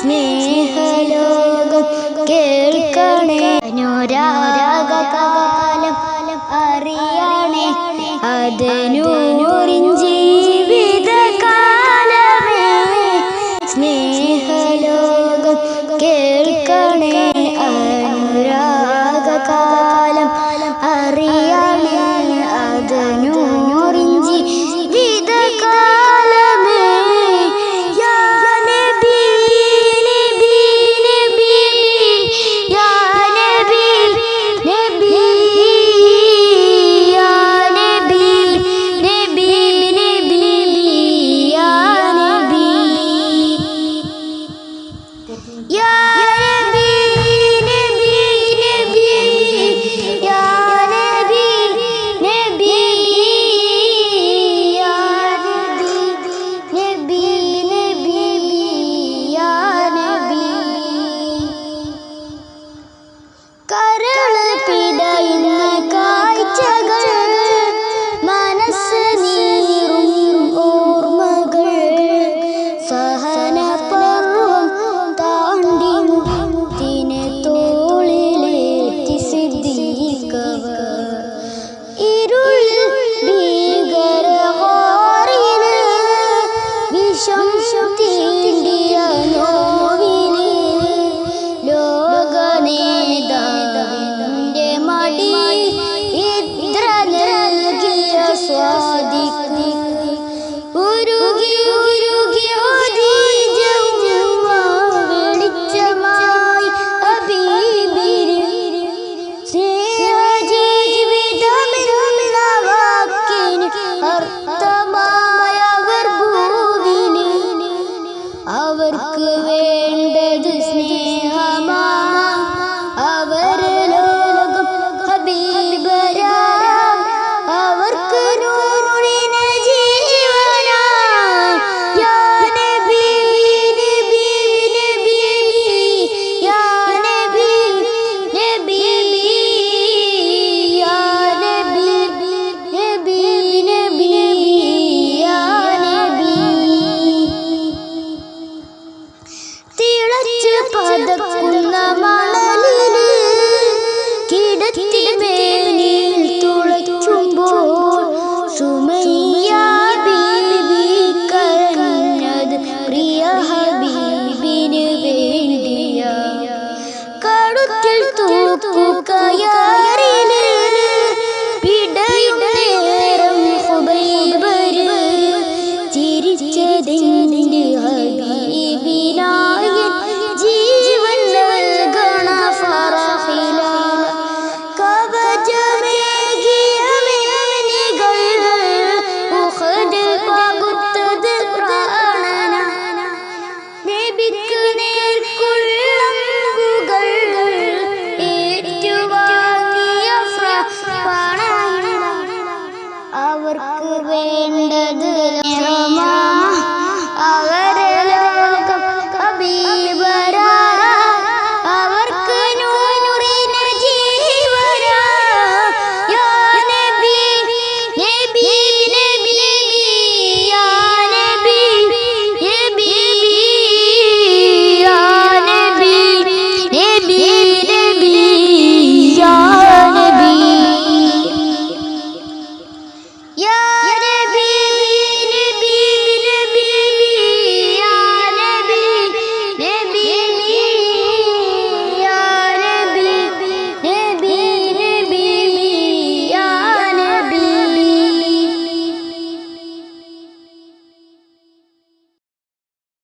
സ്നേഹലോകം കേൾക്കണേ. അനുരാഗകാലം അറിയണേ. അതിനൂറിൻ ജീവിതകാലമേ. സ്നേഹലോകം കേൾക്കണേ. അനുരാഗകാലം അറിയണേ. അതിനു Yeah! ترک وے തിളച്ച് പതക്കുന്ന മണലിൽ കിടത്തി മേനിൽ തുളയ്ക്കുമ്പോൾ സുമയ്യ ബീബി കരഞ്ഞത് പ്രിയ ഹബീബിന് വേണ്ടിയ. കടുത്തിൽ